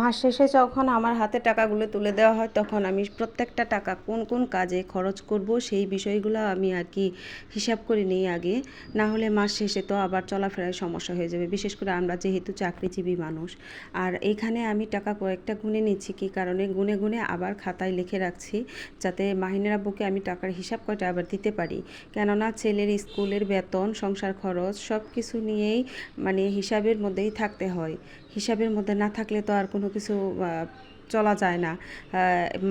মাস শেষে যখন আমার হাতে টাকাগুলো তুলে দেওয়া হয়, তখন আমি প্রত্যেকটা টাকা কোন কোন কাজে খরচ করব সেই বিষয়গুলো আমি আর কি হিসাব করে নিই আগে। না হলে মাস শেষে তো আবার চলাফেরায় সমস্যা হয়ে যাবে। বিশেষ করে আমরা যেহেতু চাকরিজীবী মানুষ, আর এখানে আমি টাকা কয়েকটা গুনে নিচ্ছি কি কারণে? গুনে গুনে আবার খাতায় লিখে রাখছি যাতে মাহিনের আব্বুকে আমি টাকার হিসাব কয়টা আবার দিতে পারি। কেননা ছেলের স্কুলের বেতন, সংসার খরচ সব কিছু নিয়েই মানে হিসাবের মধ্যেই থাকতে হয়। হিসাবের মধ্যে না থাকলে তো আর কোনো কিছু চলা যায় না।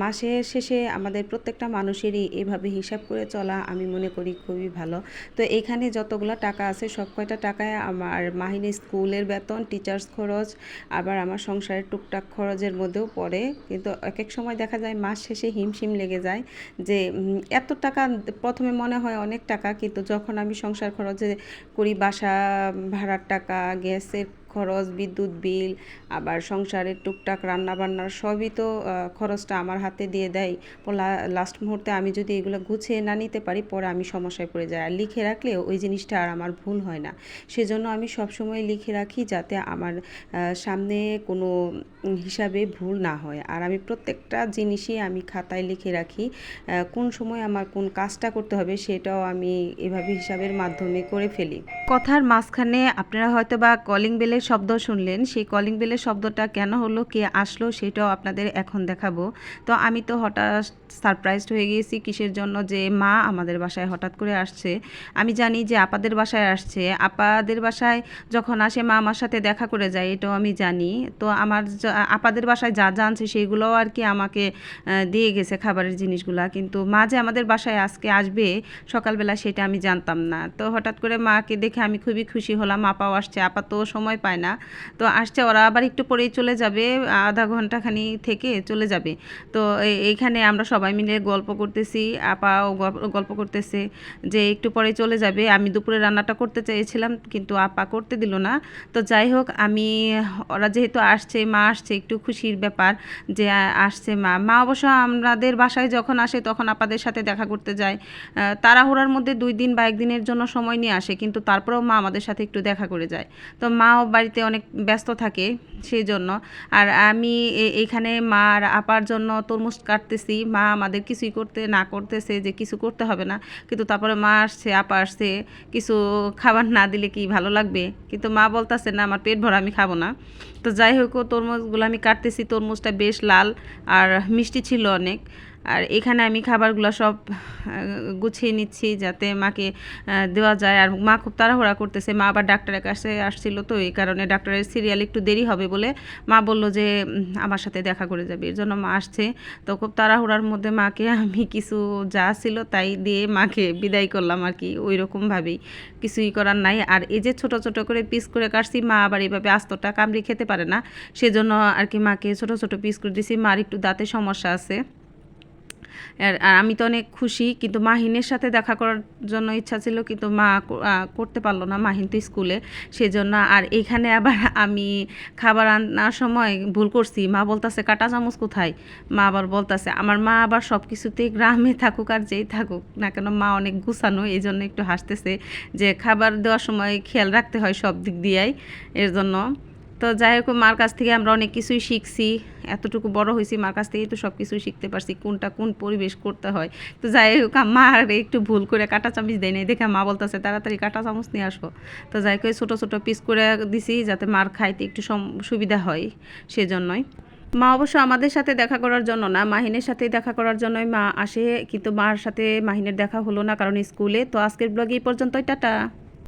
মাসের শেষে আমাদের প্রত্যেকটা মানুষেরই এভাবে হিসাব করে চলা আমি মনে করি খুবই ভালো। তো এখানে যতগুলো টাকা আছে, সব কয়টা টাকায় আমার মাহিনী স্কুলের বেতন টিচার্স খরচ, আবার আমার সংসারের টুকটাক খরচের মধ্যেও পড়ে। কিন্তু এক এক সময় দেখা যায় মাস শেষে হিমশিম লেগে যায় যে এত টাকা প্রথমে মনে হয় অনেক টাকা, কিন্তু যখন আমি সংসার খরচে করি, বাসা ভাড়ার টাকা, গ্যাসের খরচ, বিদ্যুৎ বিল, আবার সংসারের টুকটাক রান্নাবান্নার সবই তো খরচটা আমার হাতে দিয়ে দেয়। লাস্ট মুহূর্তে আমি যদি এগুলো গুছিয়ে না নিতে পারি, পরে আমি সমস্যায় পড়ে যাই। আর লিখে রাখলে ওই জিনিসটা আর আমার ভুল হয় না। সেজন্য আমি সবসময় লিখে রাখি যাতে আমার সামনে কোনো হিসাবে ভুল না হয়। আর আমি প্রত্যেকটা জিনিসই আমি খাতায় লিখে রাখি কোন সময় আমার কোন কাজটা করতে হবে সেটাও আমি এভাবে হিসাবের মাধ্যমে করে ফেলি। কথার মাঝখানে আপনারা হয়তো বা কলিং বেলের শব্দ শুনলেন, সেই কলিং বেলের শব্দটা কেন হলো, কে আসলো সেটাও আপনাদের এখন দেখাবো। তো আমি তো হঠাৎ সারপ্রাইজড হয়ে গিয়েছি কিসের জন্য যে মা আমাদের বাসায় হঠাৎ করে আসছে। আমি জানি যে আপাদের বাসায় আসছে। আপাদের বাসায় যখন আসে, মা আমার সাথে দেখা করে যায়, এটাও আমি জানি। তো আমার আপাদের বাসায় যা জানছে সেইগুলোও আর কি আমাকে দিয়ে গেছে খাবারের জিনিসগুলা। কিন্তু মা যে আমাদের বাসায় আজকে আসবে, সকালবেলা সেটা আমি জানতাম না। তো হঠাৎ করে মাকে দেখে আমি খুবই খুশি হলাম। আপাও আসছে আপা তো সময় পায় না। তো আসছে ওরা, আবার একটু পরেই চলে যাবে, আধা ঘন্টাখানি থেকে চলে যাবে। তো এইখানে আমরা সবাই মিলে গল্প করতেছি, আপাও গল্প করতেছে যে একটু পরে চলে যাবে। আমি দুপুরে রান্নাটা করতে চেয়েছিলাম, কিন্তু আপা করতে দিল না। তো যাই হোক, আমি, ওরা যেহেতু আসছে, মা আসছে, একটু খুশির ব্যাপার যে আসছে মা। মা অবশ্য আমাদের বাসায় যখন আসে, তখন আপাদের সাথে দেখা করতে যায়। তাড়াহুড়ার মধ্যে দুই দিন বা একদিনের জন্য সময় নিয়ে আসে, কিন্তু তারপরেও মা আমাদের সাথে একটু দেখা করে যায়। তো মাও বাড়িতে অনেক ব্যস্ত থাকে সেই জন্য আর আমি এইখানে মা আর আপার জন্য তরমুজ কাটতেছি। মা আমাদের কিছুই করতে না করতেছে যে কিছু করতে হবে না। কিন্তু তারপরে মা আসছে, আপা আসছে, কিছু খাবার না দিলে কি ভালো লাগবে? কিন্তু মা বলতেছে, না, আমার পেট ভরা, আমি খাব না। তো যাই হোক তরমুজগুলো আমি কাটতেছি। তরমুজটা বেশ লাল আর মিষ্টি ছিল অনেক। আর এখানে আমি খাবারগুলো সব গুছিয়ে নিচ্ছি যাতে মাকে দেওয়া যায়। আর মা খুব তাড়াহুড়া করতেছে। মা আবার ডাক্তারের কাছে আসছিল তো, এই কারণে ডাক্তারের সিরিয়াল একটু দেরি হবে বলে মা বলল যে আমার সাথে দেখা করে যাবে। এর জন্য মা আসছে। তো খুব তাড়াহুড়ার মধ্যে মাকে আমি কিছু যা ছিল তাই দিয়ে মাকে বিদায় করলাম আর কি, ওই রকমভাবেই। কিছুই করার নাই। আর এই যে ছোট ছোট করে পিস করে কাটছি, মা আবার এইভাবে আস্তটা কামড়ি খেতে পারে না। সেজন্য আর কি মাকে ছোট ছোট পিস করে দিছি। মার একটু দাঁতে সমস্যা আছে। আর আমি তো অনেক খুশি, কিন্তু মাহিনের সাথে দেখা করার জন্য ইচ্ছা ছিল, কিন্তু মা করতে পারল না, মাহিন তো স্কুলে, সেজন্য আর এখানে আবার আমি খাবার আনার সময় ভুল করছি। মা বলতেছে, কাটা চামচ কোথায়? মা আবার বলতেছে, আমার মা আবার সব কিছুতেই গ্রামে থাকুক আর যেই থাকুক না কেন, মা অনেক গুছানো এই জন্য একটু হাসতেছে যে খাবার দেওয়ার সময় খেয়াল রাখতে হয় সব দিক দিয়াই, এর জন্য। তো যাই হোক, মার কাছ থেকে আমরা অনেক কিছুই শিখছি। এতটুকু বড় হয়েছি, মার কাছ থেকেই তো সব কিছুই শিখতে পারছি, কোনটা কোন পরিবেশ করতে হয়। তো যাই হোক মা একটু ভুল করে কাটা চামচ দেয় নাই। দেখে মা বলতেছে, তাড়াতাড়ি কাটা চামচ নিয়ে আসো। তো যাই হোক ছোটো ছোটো পিস করে দিছি যাতে মার খাইতে একটু সুবিধা হয় সেজন্যই। মা অবশ্য আমাদের সাথে দেখা করার জন্য না, মাহিনের সাথেই দেখা করার জন্যই মা আসে। কিন্তু মার সাথে মাহিনের দেখা হলো না কারণ স্কুলে। তো আজকের ব্লগে এই পর্যন্তই, টাটা।